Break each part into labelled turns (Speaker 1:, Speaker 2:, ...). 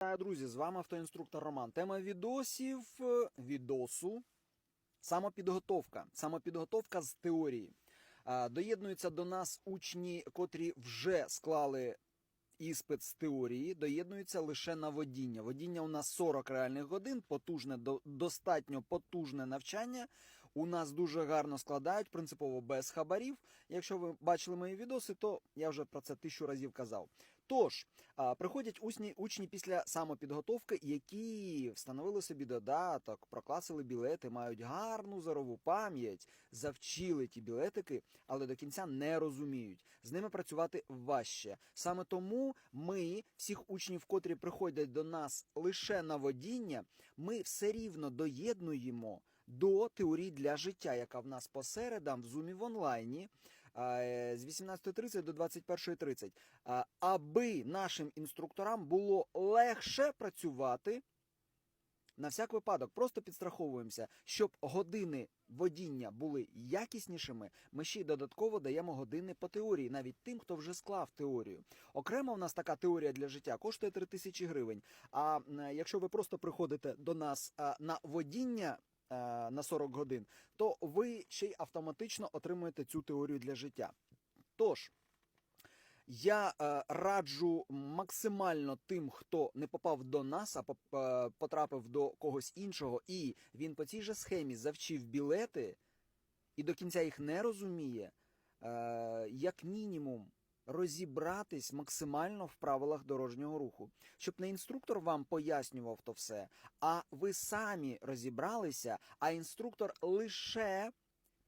Speaker 1: Друзі! З вами автоінструктор Роман. Тема відосів е, відосу самопідготовка. Самопідготовка з теорії. Доєднуються до нас учні, котрі вже склали іспит з теорії, доєднуються лише на водіння. Водіння у нас 40 реальних годин, потужне, до- достатньо потужне навчання. У нас дуже гарно складають, принципово без хабарів. Якщо ви бачили мої відоси, то я вже про це тисячу разів казав. Тож, приходять учні, учні після самопідготовки, які встановили собі додаток, прокласили білети, мають гарну зорову пам'ять, завчили ті білетики, але до кінця не розуміють. З ними працювати важче. Саме тому ми, всіх учнів, котрі приходять до нас лише на водіння, ми все рівно доєднуємо до теорії для життя, яка в нас по середам в зумі в онлайні з 18.30 до 21.30 а, аби нашим інструкторам було легше працювати. На всяк випадок, просто підстраховуємося, щоб години водіння були якіснішими. Ми ще й додатково даємо години по теорії, навіть тим, хто вже склав теорію. Окремо в нас така теорія для життя коштує 3 тисячі гривень. А якщо ви просто приходите до нас на водіння на 40 годин, то ви ще й автоматично отримуєте цю теорію для життя. Тож. Я е, раджу максимально тим, хто не попав до нас, а е, потрапив до когось іншого, і він по цій же схемі завчив білети і до кінця їх не розуміє, е, як мінімум розібратись максимально в правилах дорожнього руху, щоб не інструктор вам пояснював то все, а ви самі розібралися, а інструктор лише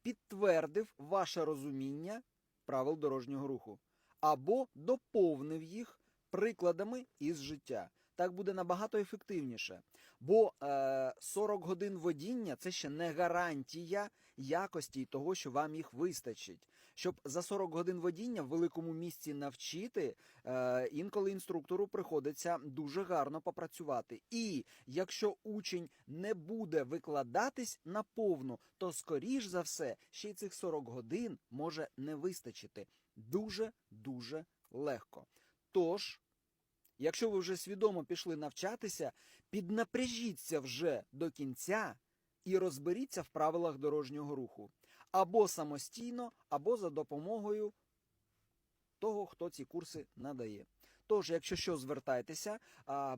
Speaker 1: підтвердив ваше розуміння правил дорожнього руху або доповнив їх прикладами із життя. Так буде набагато ефективніше. Бо е, 40 годин водіння це ще не гарантія якості і того, що вам їх вистачить. Щоб за 40 годин водіння в великому місці навчити, е, інколи інструктору приходиться дуже гарно попрацювати. І якщо учень не буде викладатись наповну, то скоріш за все ще й цих 40 годин може не вистачити. Дуже дуже легко. Тож. Якщо ви вже свідомо пішли навчатися, піднапряжіться вже до кінця і розберіться в правилах дорожнього руху або самостійно, або за допомогою того, хто ці курси надає. Тож, якщо що, звертайтеся,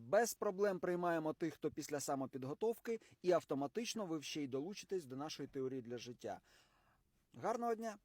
Speaker 1: без проблем приймаємо тих, хто після самопідготовки, і автоматично ви ще й долучитесь до нашої теорії для життя. Гарного дня!